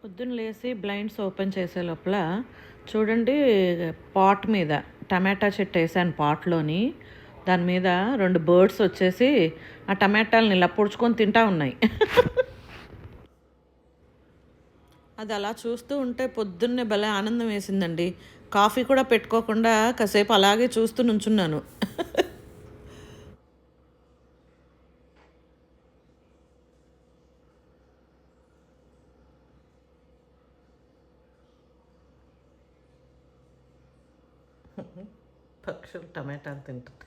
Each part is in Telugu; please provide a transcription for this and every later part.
పొద్దున్న లేసి బ్లైండ్స్ ఓపెన్ చేసే లోపల చూడండి పాట్ మీద టమాటా చెట్టు వేసాను పాట్లోని. దాని మీద రెండు బర్డ్స్ వచ్చేసి ఆ టమాటాలని ఇలా పొడుచుకొని తింటా ఉన్నాయి. అది అలా చూస్తూ ఉంటే పొద్దున్నే భలే ఆనందం వేసిందండి. కాఫీ కూడా పెట్టుకోకుండా కాసేపు అలాగే చూస్తూ నుంచున్నాను. పక్షులు టమాటాలు తింటుంది.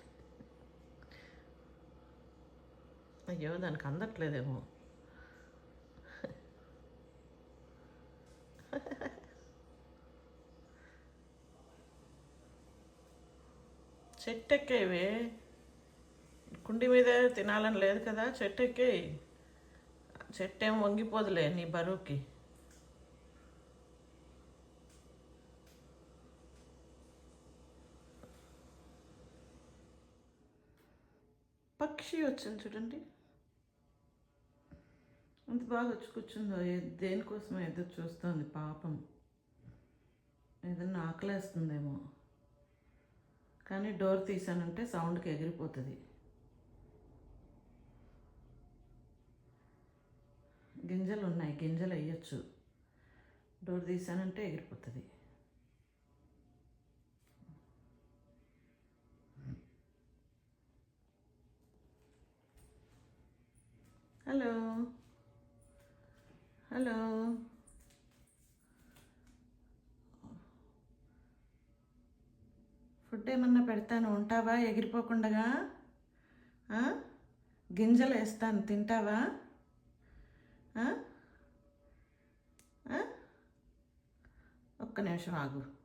అయ్యో దానికి అందట్లేదేమో. చెట్టు ఎక్కేవే కుండి మీద తినాలని లేదు కదా చెట్టు ఎక్కే చెట్టు ఏం వంగిపోదులే నీ బరువుకి. పక్షి వచ్చింది చూడండి. అంత బాగా వచ్చి కూర్చుందో దేనికోసం ఎదురు చూస్తుంది పాపం. ఏదన్నా ఆకలేస్తుందేమో. కానీ డోర్ తీసానంటే సౌండ్కి ఎగిరిపోతుంది. గింజలు ఉన్నాయి గింజలు వేయచ్చు. డోర్ తీసానంటే ఎగిరిపోతుంది. హలో హలో ఫుడ్ ఏమన్నా పెడతాను? ఉంటావా? ఎగిరిపోకుండా గింజలు వేస్తాను. తింటావా? ఒక్క నిమిషం ఆగు.